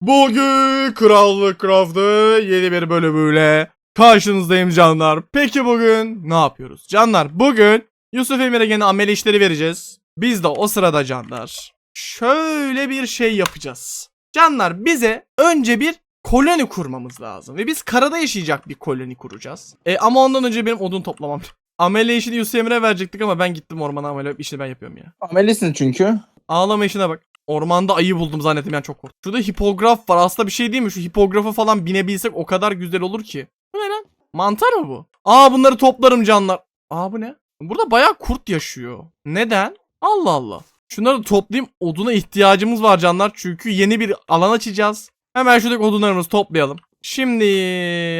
Bugün Krallık Craft'ı yeni bir bölümüyle karşınızdayım canlar. Peki bugün ne yapıyoruz? Canlar bugün Yusuf Emir'e gene ameli işleri vereceğiz. Biz de o sırada canlar şöyle bir şey yapacağız. Canlar bize önce bir koloni kurmamız lazım. Ve biz karada yaşayacak bir koloni kuracağız. E, ama ondan önce benim odun toplamam. Amele işini Yusuf Emir'e verecektik ama ben gittim ormana amele işini ben yapıyorum ya. Amelisin çünkü. Ağlama işine bak. Ormanda ayı buldum zannettim yani çok korktum. Şurada hipograf var. Aslında bir şey değil mi? Şu hipografa falan binebilsek o kadar güzel olur ki. Bu ne lan? Mantar mı bu? Aa bunları toplarım canlar. Aa bu ne? Burada bayağı kurt yaşıyor. Neden? Allah Allah. Şunları da toplayayım. Oduna ihtiyacımız var canlar. Çünkü yeni bir alan açacağız. Hemen şuradaki odunlarımızı toplayalım. Şimdi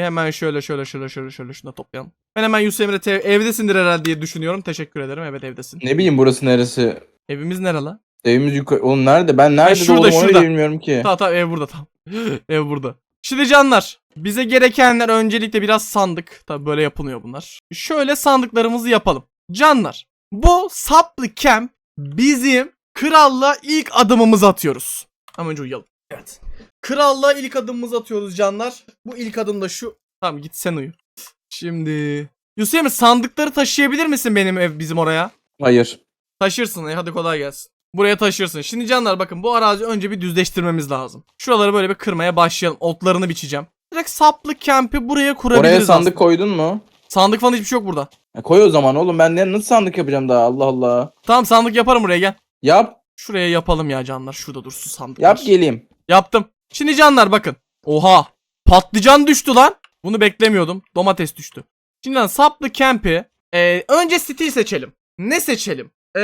hemen şöyle şöyle şöyle şöyle şöyle şunu da toplayalım. Ben hemen Yusuf Emre evdesindir herhalde diye düşünüyorum. Teşekkür ederim. Evet evdesin. Ne bileyim burası neresi? Evimiz nere lan? Evimiz yukarı. Oğlum nerede? Ben nerede şurada, doğdum onu şurada. bile bilmiyorum ki. Tamam tamam ev burada tamam. ev burada. Şimdi canlar bize gerekenler öncelikle biraz sandık. Tabi böyle yapılıyor bunlar. Şöyle sandıklarımızı yapalım. Canlar bu saplı camp bizim krallığa ilk adımımızı atıyoruz. Ama önce uyuyalım. Evet. Krallığa ilk adımımızı atıyoruz canlar. Bu ilk adım da şu. Tamam git sen uyu. Şimdi Yusuf sandıkları taşıyabilir misin benim ev bizim oraya? Hayır. Taşırsın. E, hadi kolay gelsin. Buraya taşırsın. Şimdi canlar bakın bu arazi önce bir düzleştirmemiz lazım. Şuraları böyle bir kırmaya başlayalım. Otlarını biçeceğim. Direkt saplı kempi buraya kurabiliriz Oraya sandık aslında. koydun mu? Sandık falan hiçbir şey yok burada. Ya koy o zaman oğlum ben ne, nasıl sandık yapacağım daha Allah Allah. Tamam sandık yaparım buraya gel. Yap. Şuraya yapalım ya canlar. Şurada dursun sandık. Yap geleyim. Yaptım. Şimdi canlar bakın. Oha. Patlıcan düştü lan. Bunu beklemiyordum. Domates düştü. Şimdi lan saplı kempi. Ee, önce stil seçelim. Ne seçelim? Ee,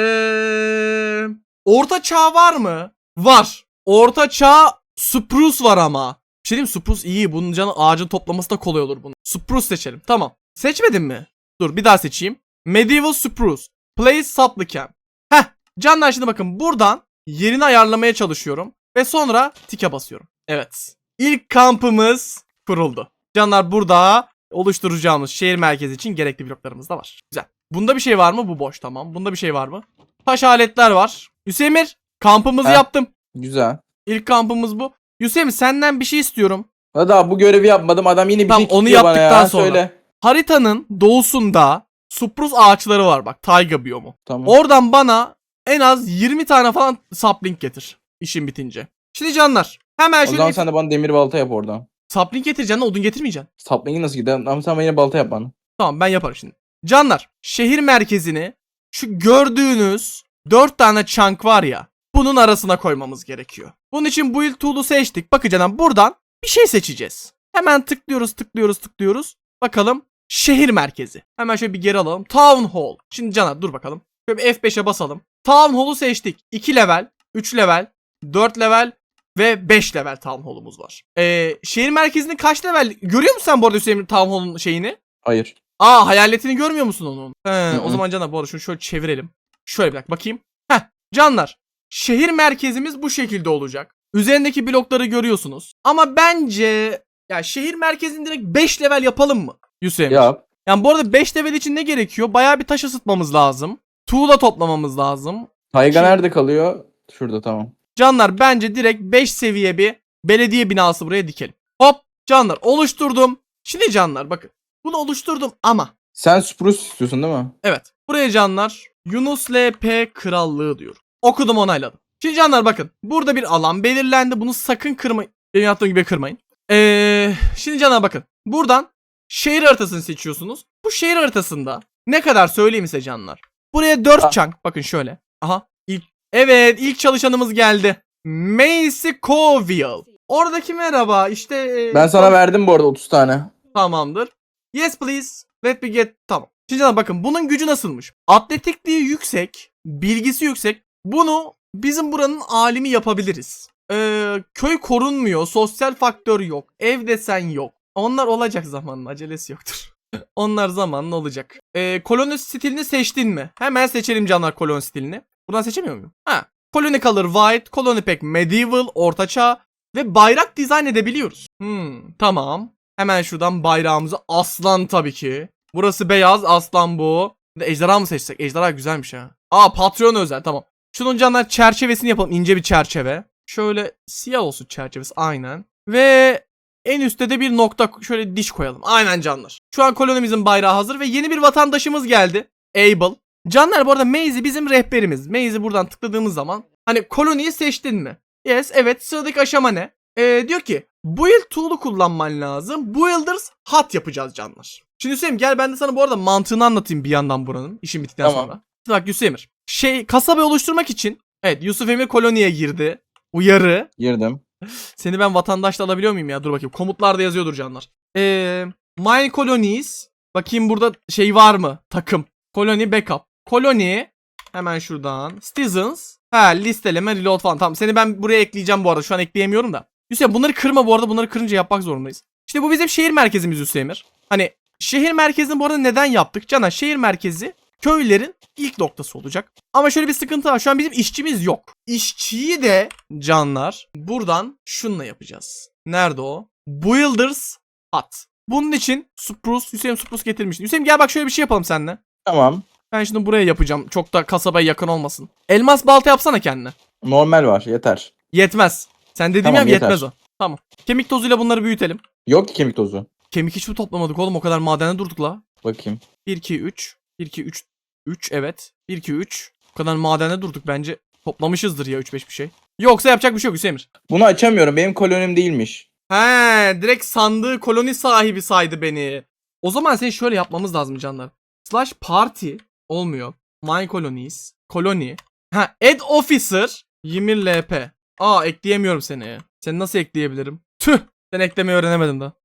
orta çağ var mı? Var. Orta çağ spruce var ama. Bir şey diyeyim? Spruce iyi. Bunun canı ağacın toplaması da kolay olur bunun. Spruce seçelim. Tamam. Seçmedin mi? Dur bir daha seçeyim. Medieval spruce. Place saplı camp. Heh. Canlar şimdi bakın buradan yerini ayarlamaya çalışıyorum. Ve sonra tike basıyorum. Evet. İlk kampımız kuruldu. Canlar burada oluşturacağımız şehir merkezi için gerekli bloklarımız da var. Güzel. Bunda bir şey var mı? Bu boş tamam. Bunda bir şey var mı? Taş aletler var. Hüseyin'ir kampımızı Heh. yaptım. Güzel. İlk kampımız bu. Hüseyin senden bir şey istiyorum. Ha daha bu görevi yapmadım adam yine bir Tamam, şey onu kilitliyor bana yaptıktan ya. sonra. Söyle. Haritanın doğusunda Suprus ağaçları var bak. Tayga biyomu. Tamam. Oradan bana en az 20 tane falan sapling getir. işin bitince. Şimdi canlar. Hemen o şöyle zaman bir sen de bana demir balta yap oradan. sapling getireceksin odun getirmeyeceksin. Saplingi nasıl gider? Ama sen bana yine balta yap bana. Tamam ben yaparım şimdi. Canlar şehir merkezini şu gördüğünüz 4 tane chunk var ya bunun arasına koymamız gerekiyor. Bunun için build tool'u seçtik. Bakın canım buradan bir şey seçeceğiz. Hemen tıklıyoruz tıklıyoruz tıklıyoruz. Bakalım şehir merkezi. Hemen şöyle bir geri alalım. Town Hall. Şimdi Caner dur bakalım. Şöyle bir F5'e basalım. Town Hall'u seçtik. 2 level, 3 level, 4 level ve 5 level Town Hall'umuz var. Ee, şehir merkezinin kaç level? Görüyor musun sen bu arada Hüseyin Town Hall'un şeyini? Hayır. Aa hayaletini görmüyor musun onun? He, Hı o zaman canlar bu arada şunu şöyle çevirelim. Şöyle bir dakika bakayım. Heh canlar. Şehir merkezimiz bu şekilde olacak. Üzerindeki blokları görüyorsunuz. Ama bence ya şehir merkezini direkt 5 level yapalım mı? Yusuf? Yap. Yani bu arada 5 level için ne gerekiyor? Bayağı bir taş ısıtmamız lazım. Tuğla toplamamız lazım. Tayga Şey- nerede kalıyor? Şurada tamam. Canlar bence direkt 5 seviye bir belediye binası buraya dikelim. Hop canlar oluşturdum. Şimdi canlar bakın. Bunu oluşturdum ama Sen Spruce istiyorsun değil mi? Evet. Buraya canlar Yunus LP Krallığı diyor. Okudum onayladım. Şimdi canlar bakın. Burada bir alan belirlendi. Bunu sakın kırmayın. Benim yaptığım gibi kırmayın. Ee, şimdi canlar bakın. Buradan şehir haritasını seçiyorsunuz. Bu şehir haritasında ne kadar söyleyeyim size canlar. Buraya 4 Ah. chunk. Bakın şöyle. Aha. ilk Evet ilk çalışanımız geldi. Macy Coville. Oradaki merhaba işte. e, Ben sana verdim bu arada 30 tane. Tamamdır. Yes please. Let me get. Tamam. Şimdi bakın bunun gücü nasılmış? Atletikliği yüksek. Bilgisi yüksek. Bunu bizim buranın alimi yapabiliriz. Ee, köy korunmuyor. Sosyal faktör yok. Ev desen yok. Onlar olacak zamanla. Acelesi yoktur. Onlar zamanla olacak. Ee, koloni stilini seçtin mi? Hemen seçelim canlar koloni stilini. Buradan seçemiyor muyum? Ha. Koloni color white, koloni pack medieval, ortaçağ ve bayrak dizayn edebiliyoruz. Hmm, tamam. Hemen şuradan bayrağımızı aslan tabii ki. Burası beyaz aslan bu. Ejderha mı seçsek? Ejderha güzelmiş ha. Aa patron özel tamam. Şunun canlar çerçevesini yapalım ince bir çerçeve. Şöyle siyah olsun çerçevesi aynen. Ve en üstte de bir nokta şöyle diş koyalım. Aynen canlar. Şu an kolonimizin bayrağı hazır ve yeni bir vatandaşımız geldi. Able. Canlar bu arada Maze bizim rehberimiz. Maze'i buradan tıkladığımız zaman hani koloniyi seçtin mi? Yes evet sıradaki aşama ne? Ee, diyor ki build tool'u kullanman lazım. Builders hut yapacağız canlar. Şimdi Hüseyin gel ben de sana bu arada mantığını anlatayım bir yandan buranın işin bittikten Tamam. sonra. Bak Yusuf Emir. Şey kasaba oluşturmak için evet Yusuf Emir koloniye girdi. Uyarı. Girdim. Seni ben vatandaşla alabiliyor muyum ya? Dur bakayım. Komutlarda yazıyordur canlar. Ee, my colonies. Bakayım burada şey var mı? Takım. Colony backup. Colony. Hemen şuradan. Citizens. Ha listeleme reload falan. Tamam seni ben buraya ekleyeceğim bu arada. Şu an ekleyemiyorum da. Hüseyin bunları kırma bu arada. Bunları kırınca yapmak zorundayız. İşte bu bizim şehir merkezimiz Hüseyin Emir. Hani şehir merkezini bu arada neden yaptık? Cana şehir merkezi köylerin ilk noktası olacak. Ama şöyle bir sıkıntı var. Şu an bizim işçimiz yok. İşçiyi de canlar buradan şunla yapacağız. Nerede o? Builders Hut. Bunun için Spruce, Hüseyin Spruce getirmiştim. Hüseyin gel bak şöyle bir şey yapalım seninle. Tamam. Ben şimdi buraya yapacağım. Çok da kasabaya yakın olmasın. Elmas balta yapsana kendine. Normal var yeter. Yetmez. Sen dediğim Tamam, yeter. yetmez o. Tamam. Kemik tozuyla bunları büyütelim. Yok ki kemik tozu. Kemik hiç mi toplamadık oğlum? O kadar madene durduk la. Bakayım. 1 2 3 1 2 3 3 evet. 1 2 3. O kadar madene durduk bence. Toplamışızdır ya 3 5 bir şey. Yoksa yapacak bir şey yok Hüseyin. Bunu açamıyorum. Benim kolonim değilmiş. He, direkt sandığı koloni sahibi saydı beni. O zaman seni şöyle yapmamız lazım canlar. Slash party olmuyor. My colonies. Colony. Ha, add officer. Ymir LP. Aa ekleyemiyorum seni. Seni nasıl ekleyebilirim? Tüh. Sen eklemeyi öğrenemedim daha.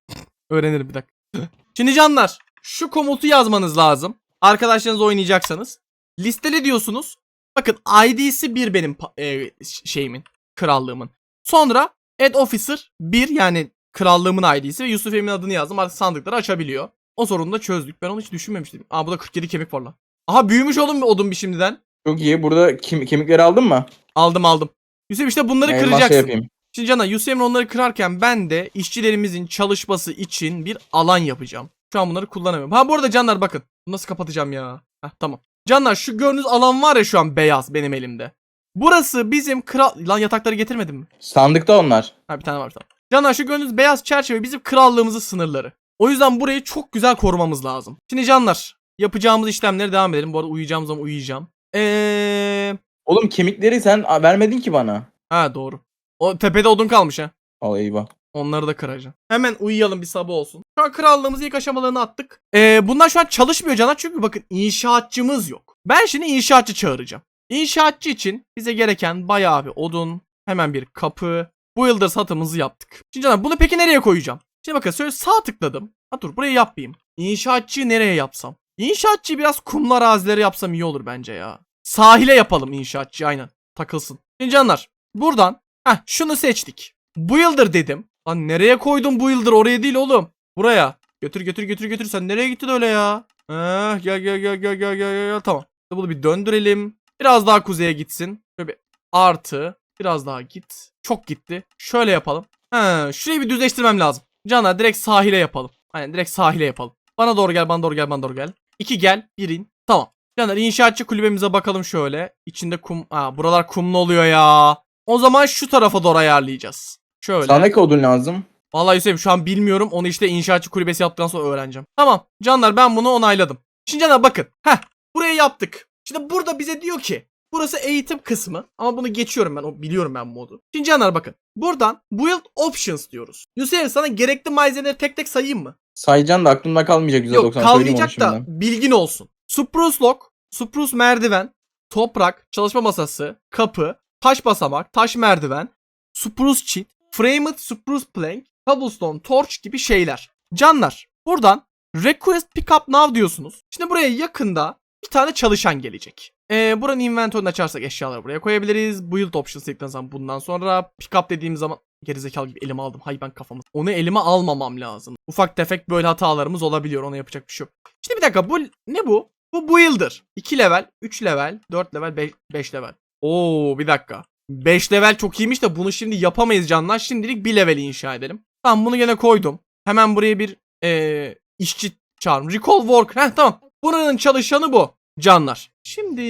Öğrenirim bir dakika. Şimdi canlar. Şu komutu yazmanız lazım. Arkadaşlarınızla oynayacaksanız. Listele diyorsunuz. Bakın ID'si bir benim pa- e, şeyimin. Krallığımın. Sonra Add Officer 1 yani krallığımın ID'si ve Yusuf Emin adını yazdım. Artık sandıkları açabiliyor. O sorunu da çözdük. Ben onu hiç düşünmemiştim. Aa bu da 47 kemik var lan. Aha büyümüş oğlum odun bir şimdiden. Çok iyi. Burada kim, kemikleri aldın mı? Aldım aldım. Yusuf işte bunları Elmas şey kıracaksın. yapayım. Şimdi Cana Yusuf Emre onları kırarken ben de işçilerimizin çalışması için bir alan yapacağım. Şu an bunları kullanamıyorum. Ha bu arada canlar bakın. Bunu nasıl kapatacağım ya? Heh tamam. Canlar şu gördüğünüz alan var ya şu an beyaz benim elimde. Burası bizim kral... Lan yatakları getirmedim mi? Sandıkta onlar. Ha bir tane var tane. Canlar şu gördüğünüz beyaz çerçeve bizim krallığımızın sınırları. O yüzden burayı çok güzel korumamız lazım. Şimdi canlar yapacağımız işlemlere devam edelim. Bu arada uyuyacağım zaman uyuyacağım. Eee... Oğlum kemikleri sen vermedin ki bana. Ha doğru. O tepede odun kalmış ha. Al eyvah. Onları da kıracağım. Hemen uyuyalım bir sabah olsun. Şu an krallığımızın ilk aşamalarını attık. Ee, bunlar şu an çalışmıyor canlar çünkü bakın inşaatçımız yok. Ben şimdi inşaatçı çağıracağım. İnşaatçı için bize gereken bayağı bir odun, hemen bir kapı, builder satımızı yaptık. Şimdi canlar bunu peki nereye koyacağım? Şimdi bakın şöyle sağ tıkladım. Ha dur buraya yapmayayım. İnşaatçıyı nereye yapsam? İnşaatçıyı biraz kumlu arazilere yapsam iyi olur bence ya. Sahile yapalım inşaatçı aynen. Takılsın. Şimdi canlar buradan heh, şunu seçtik. Builder dedim. Lan nereye koydun builder oraya değil oğlum. Buraya. Götür götür götür götür sen nereye gittin öyle ya? Eh, gel gel gel gel gel gel gel tamam. Bunu bir döndürelim. Biraz daha kuzeye gitsin. Şöyle bir artı. Biraz daha git. Çok gitti. Şöyle yapalım. He, şurayı bir düzleştirmem lazım. Canlar direkt sahile yapalım. Aynen direkt sahile yapalım. Bana doğru gel bana doğru gel bana doğru gel. İki gel bir in. Tamam. Canlar inşaatçı kulübemize bakalım şöyle. İçinde kum. Aa buralar kumlu oluyor ya. O zaman şu tarafa doğru ayarlayacağız. Şöyle. Sana ne odun lazım? Vallahi Hüseyin şu an bilmiyorum. Onu işte inşaatçı kulübesi yaptıktan sonra öğreneceğim. Tamam. Canlar ben bunu onayladım. Şimdi canlar bakın. Heh. Burayı yaptık. Şimdi burada bize diyor ki. Burası eğitim kısmı. Ama bunu geçiyorum ben. O biliyorum ben modu. Şimdi canlar bakın. Buradan build options diyoruz. Hüseyin sana gerekli malzemeleri tek tek sayayım mı? Sayacaksın da aklımda kalmayacak %90. Yok kalmayacak da bilgin olsun. Spruce lock, spruce merdiven, toprak, çalışma masası, kapı, taş basamak, taş merdiven, spruce cheat, framed spruce plank, cobblestone torch gibi şeyler. Canlar buradan request pickup now diyorsunuz. Şimdi buraya yakında bir tane çalışan gelecek. Ee, buranın inventörünü açarsak eşyaları buraya koyabiliriz. Build options dedikten zaman bundan sonra pickup dediğim zaman gerizekalı gibi elime aldım. Hay ben kafamı. Onu elime almamam lazım. Ufak tefek böyle hatalarımız olabiliyor. Ona yapacak bir şey yok. Şimdi bir dakika bu ne bu? Bu builder. 2 level, 3 level, 4 level, 5 level. Oo bir dakika. 5 level çok iyiymiş de bunu şimdi yapamayız canlar. Şimdilik 1 level inşa edelim. Tamam bunu gene koydum. Hemen buraya bir eee işçi çağırım. Recall work. Heh tamam. Buranın çalışanı bu. Canlar. Şimdi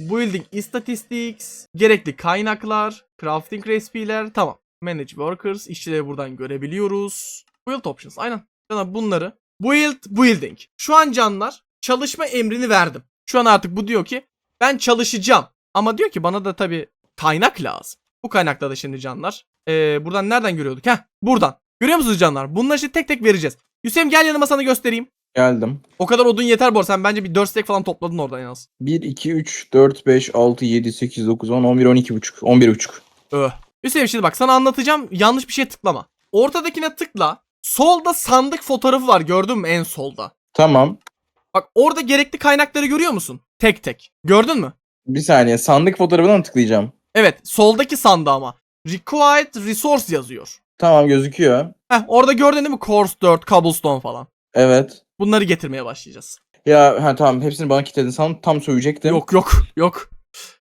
building statistics, gerekli kaynaklar, crafting recipe'ler tamam. Manage workers, işçileri buradan görebiliyoruz. Build options aynen. Canlar bunları build building. Şu an canlar çalışma emrini verdim. Şu an artık bu diyor ki ben çalışacağım. Ama diyor ki bana da tabi kaynak lazım. Bu kaynakla da şimdi canlar. Ee, buradan nereden görüyorduk? Heh buradan. Görüyor musunuz canlar? Bunları işte tek tek vereceğiz. Hüseyin gel yanıma sana göstereyim. Geldim. O kadar odun yeter arada. Sen bence bir 4 stack falan topladın oradan en az. 1, 2, 3, 4, 5, 6, 7, 8, 9, 10, 11, 12 buçuk. 11 buçuk. Öh. Hüseyin şimdi bak sana anlatacağım. Yanlış bir şey tıklama. Ortadakine tıkla. Solda sandık fotoğrafı var. Gördün mü en solda? Tamam. Bak orada gerekli kaynakları görüyor musun? Tek tek. Gördün mü? Bir saniye. Sandık fotoğrafına mı tıklayacağım? Evet. Soldaki sandığa ama. Required resource yazıyor. Tamam gözüküyor. Heh orada gördün değil mi? Course 4, cobblestone falan. Evet. Bunları getirmeye başlayacağız. Ya ha tamam hepsini bana kilitledin. Sanırım tam söyleyecektim. Yok yok yok.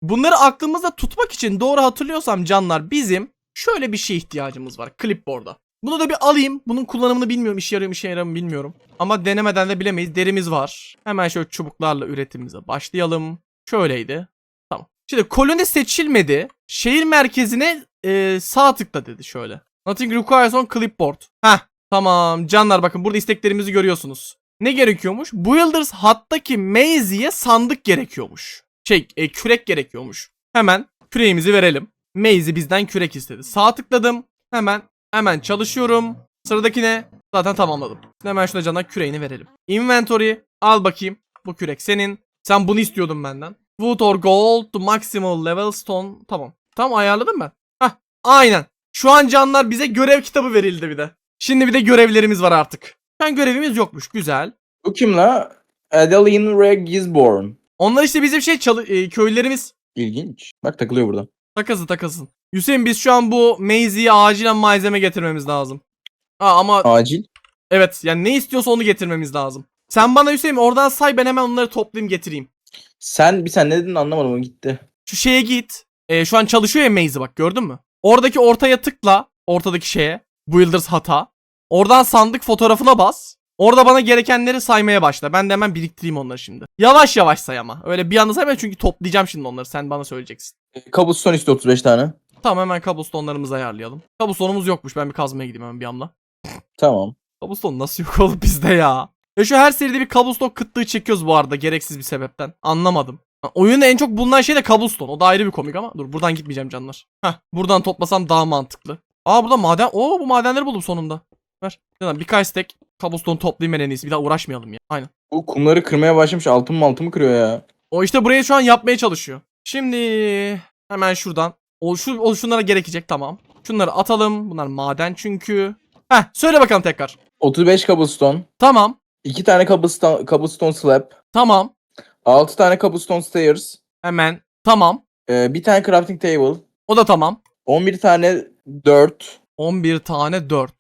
Bunları aklımızda tutmak için doğru hatırlıyorsam canlar bizim şöyle bir şeye ihtiyacımız var. Clipboard'a. Bunu da bir alayım. Bunun kullanımını bilmiyorum. İşe yarıyor mu işe yaramıyor mu bilmiyorum. Ama denemeden de bilemeyiz. Derimiz var. Hemen şöyle çubuklarla üretimimize başlayalım. Şöyleydi. Tamam. Şimdi koloni seçilmedi. Şehir merkezine e, sağ tıkla dedi şöyle. Nothing requires on clipboard. Heh. Tamam canlar bakın burada isteklerimizi görüyorsunuz. Ne gerekiyormuş? Builders hattaki Maisie'ye sandık gerekiyormuş. Şey e, kürek gerekiyormuş. Hemen küreğimizi verelim. Maisie bizden kürek istedi. Sağ tıkladım. Hemen hemen çalışıyorum. Sıradaki ne? Zaten tamamladım. Hemen şuna cana küreğini verelim. Inventory al bakayım. Bu kürek senin. Sen bunu istiyordun benden. Wood or gold to maximal level stone. Tamam. Tamam ayarladım ben. Hah aynen. Şu an canlar bize görev kitabı verildi bir de. Şimdi bir de görevlerimiz var artık. An görevimiz yokmuş. Güzel. Bu kim la? Adeline Ray Gisborne. Onlar işte bizim şey çalı e, köylerimiz. İlginç. Bak takılıyor burada. Takasın takasın. Hüseyin biz şu an bu Maisie acilen malzeme getirmemiz lazım. Aa, ama Acil. evet yani ne istiyorsa onu getirmemiz lazım. Sen bana Hüseyin oradan say ben hemen onları toplayayım getireyim. Sen bir sen ne dedin anlamadım o gitti. Şu şeye git. E, şu an çalışıyor ya Maisie bak gördün mü? Oradaki ortaya tıkla. Ortadaki şeye. Builders hata. Oradan sandık fotoğrafına bas. Orada bana gerekenleri saymaya başla. Ben de hemen biriktireyim onları şimdi. Yavaş yavaş say ama. Öyle bir anda sayma çünkü toplayacağım şimdi onları. Sen bana söyleyeceksin. Cobblestone istiyor 35 tane. Tamam hemen cobblestone'larımızı ayarlayalım. Cobblestone'umuz yokmuş. Ben bir kazmaya gideyim hemen bir anda. Tamam. Cobblestone nasıl yok oğlum bizde ya? Ya şu her seride bir cobblestone kıtlığı çekiyoruz bu arada gereksiz bir sebepten. Anlamadım. Oyunda en çok bulunan şey de cobblestone. O da ayrı bir komik ama. Dur buradan gitmeyeceğim canlar. Heh buradan toplasam daha mantıklı. Aa burada maden. Oo bu madenleri buldum sonunda. Ver. Canım birkaç stack cobblestone toplayayım ben en iyisi. Bir daha uğraşmayalım ya. Aynen. Bu kumları kırmaya başlamış altın mı altın mı kırıyor ya. O işte burayı şu an yapmaya çalışıyor. Şimdi hemen şuradan. O, şu, o şunlara gerekecek tamam. Şunları atalım. Bunlar maden çünkü. Heh söyle bakalım tekrar. 35 cobblestone. Tamam. 2 tane cobblestone, cobblestone slab. Tamam. 6 tane cobblestone stairs. Hemen. Tamam. Ee, bir tane crafting table. O da tamam. 11 tane 4. 11 tane 4.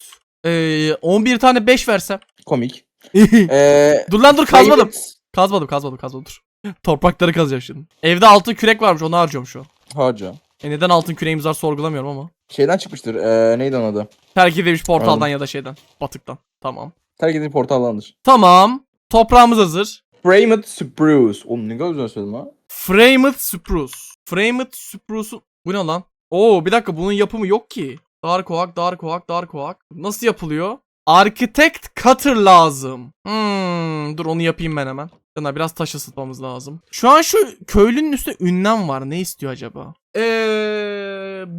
Ee, 11 tane 5 versem. Komik. Ee, Dur lan dur kazmadım. Kazmadım kazmadım kazmadım dur. Toprakları kazacağım şimdi. Evde altın kürek varmış onu harcıyorum şu an. Harca. E neden altın küreğimiz var sorgulamıyorum ama. Şeyden çıkmıştır. Ee, neydi onun adı? Terk edilmiş portaldan Anladım. ya da şeyden. Batıktan. Tamam. Terk edilmiş portallandır. Tamam. Toprağımız hazır. Framed spruce. Oğlum ne kadar güzel söyledim ha. Framed Spruce. Framed Spruce'un... Bu ne lan? Oo bir dakika bunun yapımı yok ki. Dark Oak, Dark Oak, Dark Oak. Nasıl yapılıyor? Architect Cutter lazım. Hmm, dur onu yapayım ben hemen. Yana biraz taş ısıtmamız lazım. Şu an şu köylünün üstünde ünlem var. Ne istiyor acaba? Eee...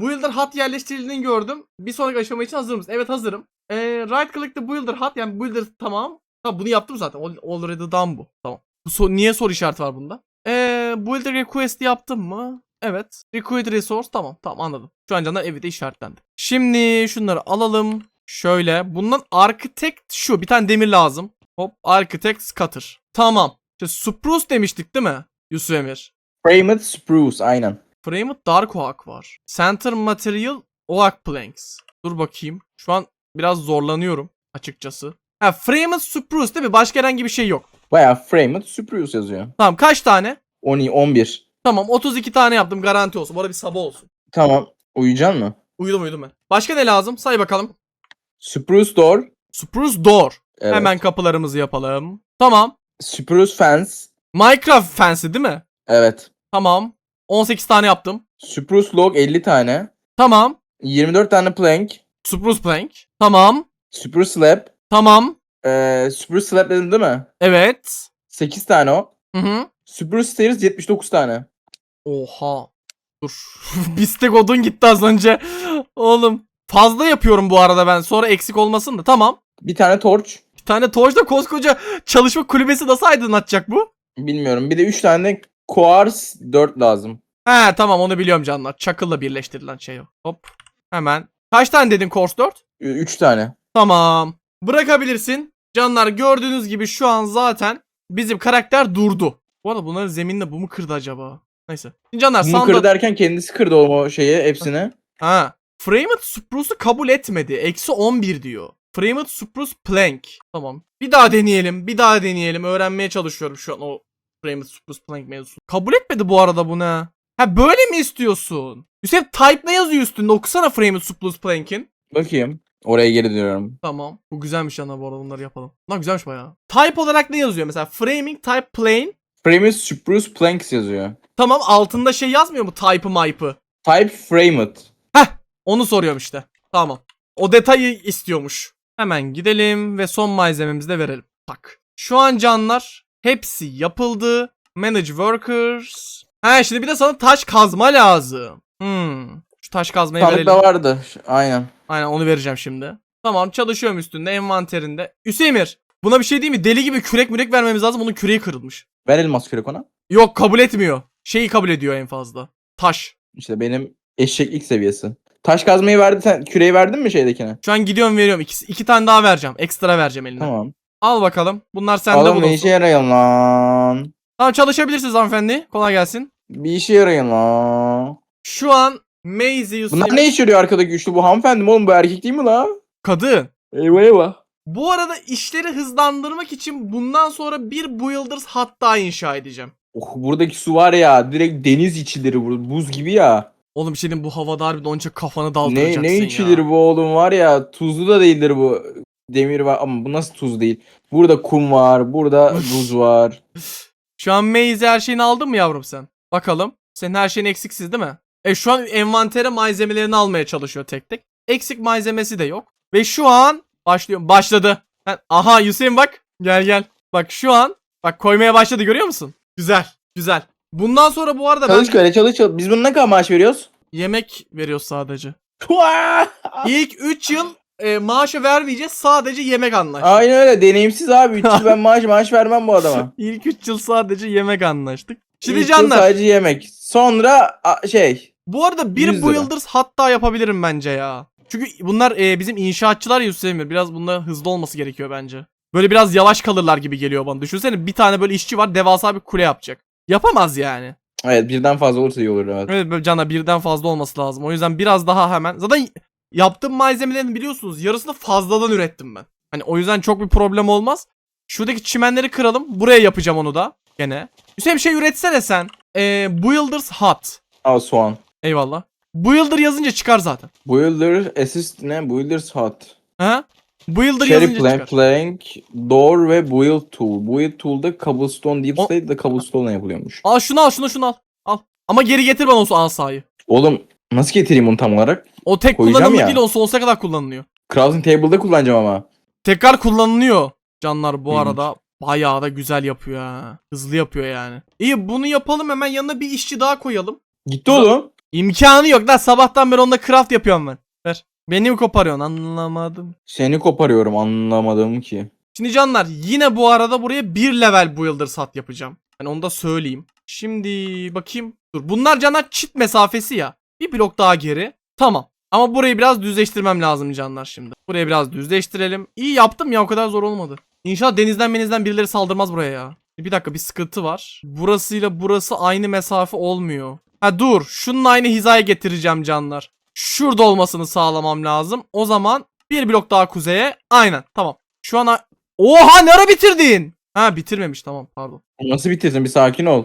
Builder Hut yerleştirildiğini gördüm. Bir sonraki aşama için hazır mısın? Evet hazırım. Eee right click the Builder Hut. Yani Builder tamam. Tamam bunu yaptım zaten. Al- Already done bu. Tamam. Bu so- niye soru işareti var bunda? Eee Builder Request yaptım mı? Evet. Request Resource tamam. Tamam anladım. Şu an canlar evi de işaretlendi. Şimdi şunları alalım. Şöyle. Bundan Architect şu. Bir tane demir lazım. Hop. Architect Scatter. Tamam. İşte Spruce demiştik değil mi? Yusuf Emir. Framed spruce aynen. Framed Dark Oak var. Center Material Oak Planks. Dur bakayım. Şu an biraz zorlanıyorum açıkçası. Ha Framed Spruce değil mi? Başka herhangi bir şey yok. Baya framed spruce yazıyor. Tamam kaç tane? 10, 11. Tamam 32 tane yaptım garanti olsun. Bu arada bir sabah olsun. Tamam. Uyuyacaksın mı? Uyudum uyudum ben. Başka ne lazım? Say bakalım. Spruce door. Spruce Door. Evet. Hemen kapılarımızı yapalım. Tamam. Spruce fence. Minecraft fancy değil mi? Evet. Tamam. 18 tane yaptım. Spruce log 50 tane. Tamam. 24 tane plank. Spruce plank. Tamam. Spruce slab. Tamam. Ee, spruce slab dedim değil mi? Evet. 8 tane o. Hı hı. Spruce stairs 79 tane. Oha. Dur. Bistek odun gitti az önce. Oğlum. Fazla yapıyorum bu arada ben. Sonra eksik olmasın da. Tamam. Bir tane torch. Bir tane Torch'da koskoca çalışma kulübesi nasıl aydınlatacak bu? Bilmiyorum. Bir de 3 tane quartz 4 lazım. He tamam onu biliyorum canlar. Çakılla birleştirilen şey o. Hop. Hemen. Kaç tane dedin Course 4? 3 tane. Tamam. Bırakabilirsin. Canlar gördüğünüz gibi şu an zaten bizim karakter durdu. Bu arada bunları zeminle bu mu kırdı acaba? Neyse. Şimdi canlar Bunu sanda... kır derken kendisi kırdı o şeyi hepsini. Ha. Framed Spruce'u kabul etmedi. Eksi 11 diyor. Framed Spruce Plank. Tamam. Bir daha deneyelim. Bir daha deneyelim. Öğrenmeye çalışıyorum şu an o Framed Spruce Plank mevzusu. Kabul etmedi bu arada bu ne? Ha böyle mi istiyorsun? Hüseyin type ne yazıyor üstünde? Okusana Framed Spruce Plank'in. Bakayım. Oraya geri dönüyorum. Tamam. Bu güzelmiş ana bu arada bunları yapalım. Lan güzelmiş bayağı. Type olarak ne yazıyor mesela? Framing type plain. Framed spruce planks yazıyor. Tamam altında şey yazmıyor mu type'ı mype'ı? Type framed. Onu soruyorum işte. Tamam. O detayı istiyormuş. Hemen gidelim ve son malzememizi de verelim. Bak. Şu an canlar hepsi yapıldı. Manage workers. Ha şimdi bir de sana taş kazma lazım. Hmm. Şu taş kazmayı verelim. Sandıkta vardı. Aynen. Aynen onu vereceğim şimdi. Tamam çalışıyorum üstünde envanterinde. Hüseyinir buna bir şey değil mi? Deli gibi kürek mürek vermemiz lazım. Bunun küreği kırılmış. Ver elmas kürek ona. Yok kabul etmiyor. Şeyi kabul ediyor en fazla. Taş. İşte benim eşeklik seviyesi. Taş kazmayı verdi sen küreği verdin mi şeydekine? Şu an gidiyorum veriyorum. İkisi, iki tane daha vereceğim. Ekstra vereceğim eline. Tamam. Al bakalım. Bunlar sende Oğlum ne bulunsun. işe yarayın lan? Tamam çalışabilirsiniz hanımefendi. Kolay gelsin. Bir işe yarayın lan. Şu an Maisie Yusuf. Bunlar ne işe yarıyor arkadaki üçlü? Bu hanımefendi mi oğlum? Bu erkek değil mi la? Kadın. Eyvah eyvah. Bu arada işleri hızlandırmak için bundan sonra bir Builders hatta inşa edeceğim. Oh buradaki su var ya direkt deniz içileri bu buz gibi ya. Oğlum diyeyim, bu havada harbiden onca kafanı Ne daldıracaksın ne ya. içilir bu oğlum var ya tuzlu da değildir bu. Demir var ama bu nasıl tuz değil. Burada kum var, burada buz var. Şu an Maisie her şeyini aldın mı yavrum sen? Bakalım. Senin her şeyin eksiksiz değil mi? E şu an envantere malzemelerini almaya çalışıyor tek tek. Eksik malzemesi de yok. Ve şu an başlıyorum. Başladı. Ben, aha Hüseyin bak. Gel gel. Bak şu an bak koymaya başladı görüyor musun? Güzel. Güzel. Bundan sonra bu arada ben Çalış köle çalış çalış. Biz bunu ne kadar maaş veriyoruz? yemek veriyoruz sadece. İlk 3 yıl e, maaşı vermeyeceğiz. Sadece yemek anlaştık. Aynen öyle deneyimsiz abi. Üç yıl ben maaş maaş vermem bu adama. İlk 3 yıl sadece yemek anlaştık. Şimdi İlk canlar Sadece yemek. Sonra a- şey. Bu arada bir 100 lira. Builders hatta yapabilirim bence ya. Çünkü bunlar e, bizim inşaatçılar ya Hüseyin. Biraz bunların hızlı olması gerekiyor bence. Böyle biraz yavaş kalırlar gibi geliyor bana. Düşünsene bir tane böyle işçi var devasa bir kule yapacak. Yapamaz yani. Evet birden fazla olursa iyi olur evet. Evet cana birden fazla olması lazım. O yüzden biraz daha hemen. Zaten yaptığım malzemelerin biliyorsunuz yarısını fazladan ürettim ben. Hani o yüzden çok bir problem olmaz. Şuradaki çimenleri kıralım. Buraya yapacağım onu da. Gene. Hüseyin bir şey üretsene sen. Ee, Builders Hut. Al soğan. Eyvallah. Builder yazınca çıkar zaten. Builder assist ne? Builder's hut. Ha? Builder Cherry yazınca plank, çıkar. plank, door ve build tool. Build tool'da cobblestone deep O- de cobblestone yapılıyormuş. Al şunu al şunu şunu al. Al. Ama geri getir bana o asayı. Oğlum nasıl getireyim onu tam olarak? O tek Koyacağım kullanımlı ya. değil o sonsuza kadar kullanılıyor. Crafting table'da kullanacağım ama. Tekrar kullanılıyor. Canlar bu İyiymiş. arada bayağı da güzel yapıyor ha. Hızlı yapıyor yani. İyi bunu yapalım hemen yanına bir işçi daha koyalım. Gitti oğlum. İmkanı yok lan sabahtan beri onunla craft yapıyorum ben. Ver. Beni mi koparıyorsun anlamadım. Seni koparıyorum anlamadım ki. Şimdi canlar yine bu arada buraya bir level builder sat yapacağım. Yani onu da söyleyeyim. Şimdi bakayım. Dur bunlar canlar çit mesafesi ya. Bir blok daha geri. Tamam. Ama burayı biraz düzleştirmem lazım canlar şimdi. Burayı biraz düzleştirelim. İyi yaptım ya o kadar zor olmadı. İnşallah denizden menizden birileri saldırmaz buraya ya. Bir dakika bir sıkıntı var. Burasıyla burası aynı mesafe olmuyor. Ha dur. Şununla aynı hizaya getireceğim canlar. Şurada olmasını sağlamam lazım. O zaman bir blok daha kuzeye. Aynen tamam. Şu an... Oha ne ara bitirdin? Ha bitirmemiş tamam pardon. Nasıl bitirsin bir sakin ol.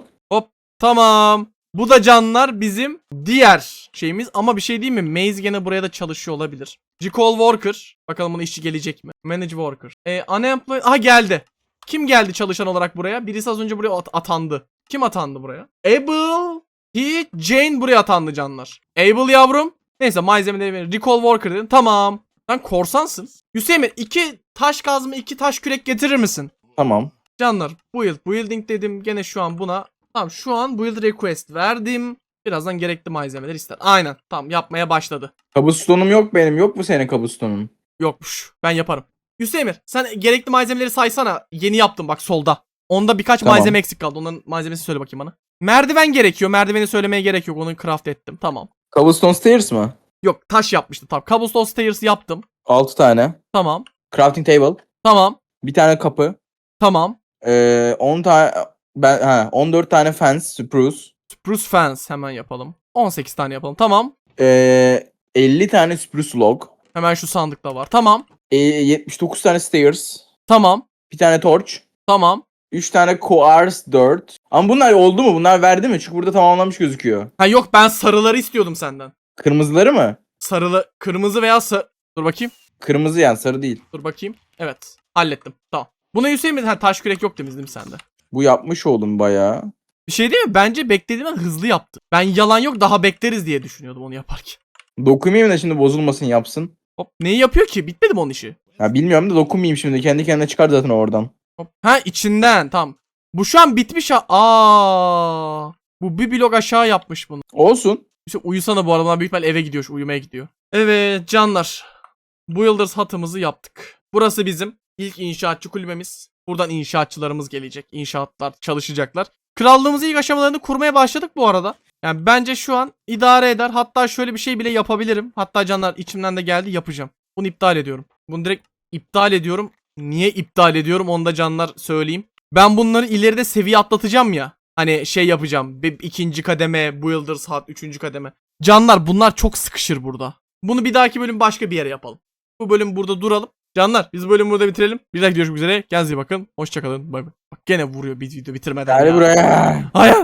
Tamam. Bu da canlar bizim diğer şeyimiz ama bir şey değil mi? Maze gene buraya da çalışıyor olabilir. Recall Worker. Bakalım buna işçi gelecek mi? Manage Worker. E, unemployed. Aha geldi. Kim geldi çalışan olarak buraya? Birisi az önce buraya at- atandı. Kim atandı buraya? Able, he, Jane buraya atandı canlar. Able yavrum. Neyse malzemeleri verin. Recall worker dedin. Tamam. Sen korsansın. Hüseyin iki taş kazma iki taş kürek getirir misin? Tamam. Canlar build building dedim gene şu an buna tamam şu an build request verdim birazdan gerekli malzemeler ister aynen tamam yapmaya başladı Kabustonum yok benim. Yok mu senin kabustonun? yokmuş ben yaparım Hüseyin sen gerekli malzemeleri saysana yeni yaptım bak solda onda birkaç Tamam. malzeme eksik kaldı onların malzemesini söyle bakayım bana merdiven gerekiyor merdiveni söylemeye gerek yok onu craft ettim tamam Cobblestone stairs mı? yok taş yapmıştım tamam cobblestone stairs yaptım 6 tane. tamam Crafting table. tamam Bir tane kapı. tamam Ee, 10 tane ben ha 14 tane fence spruce. spruce fence hemen yapalım 18 tane yapalım tamam Ee, 50 tane spruce log. hemen şu sandıkta var tamam Ee, 79 tane stairs. tamam Bir tane torch. tamam 3 tane quartz dirt. Ama bunlar oldu mu? Bunlar verdi mi? Çünkü burada tamamlanmış gözüküyor. Ha yok ben sarıları istiyordum senden. Kırmızıları mı? Sarılı, kırmızı veya sarı... Dur bakayım. Kırmızı yani sarı değil. Dur bakayım. Evet. Hallettim. Tamam. Buna Hüseyin mi? Ha, taş kürek yok demiş değil mi sende? Bu yapmış oldum bayağı. Bir şey değil mi? Bence beklediğimden hızlı yaptı. Ben yalan yok daha bekleriz diye düşünüyordum onu yaparken. Dokunmayayım da şimdi bozulmasın yapsın. Hop. Neyi yapıyor ki? Bitmedi mi onun işi? Ya bilmiyorum da dokunmayayım şimdi. Kendi kendine çıkar zaten oradan. Hop. Ha içinden. Tamam. Bu şu an bitmiş ha. Aa. Bu bir blok aşağı yapmış bunu. Olsun. İşte uyusana bu arada. Bunlar büyük ihtimal eve gidiyor. Uyumaya gidiyor. Evet canlar. Builders hatımızı yaptık. Burası bizim ilk inşaatçı kulübemiz. Buradan inşaatçılarımız gelecek. İnşaatlar çalışacaklar. Krallığımızın ilk aşamalarını kurmaya başladık bu arada. Yani bence şu an idare eder. Hatta şöyle bir şey bile yapabilirim. Hatta canlar içimden de geldi yapacağım. Bunu iptal ediyorum. Bunu direkt iptal ediyorum. Niye iptal ediyorum onu da canlar söyleyeyim. Ben bunları ileride seviye atlatacağım ya. Hani şey yapacağım. Bir, ikinci kademe, Builders Hut, üçüncü kademe. Canlar bunlar çok sıkışır burada. Bunu bir dahaki bölüm başka bir yere yapalım. Bu bölüm burada duralım. Canlar biz bölümü burada bitirelim. Bir dahaki görüşmek üzere. Kendinize iyi bakın. Hoşçakalın. Bay bay. Bak gene vuruyor bir video bitirmeden Gel ya. buraya. Hayır.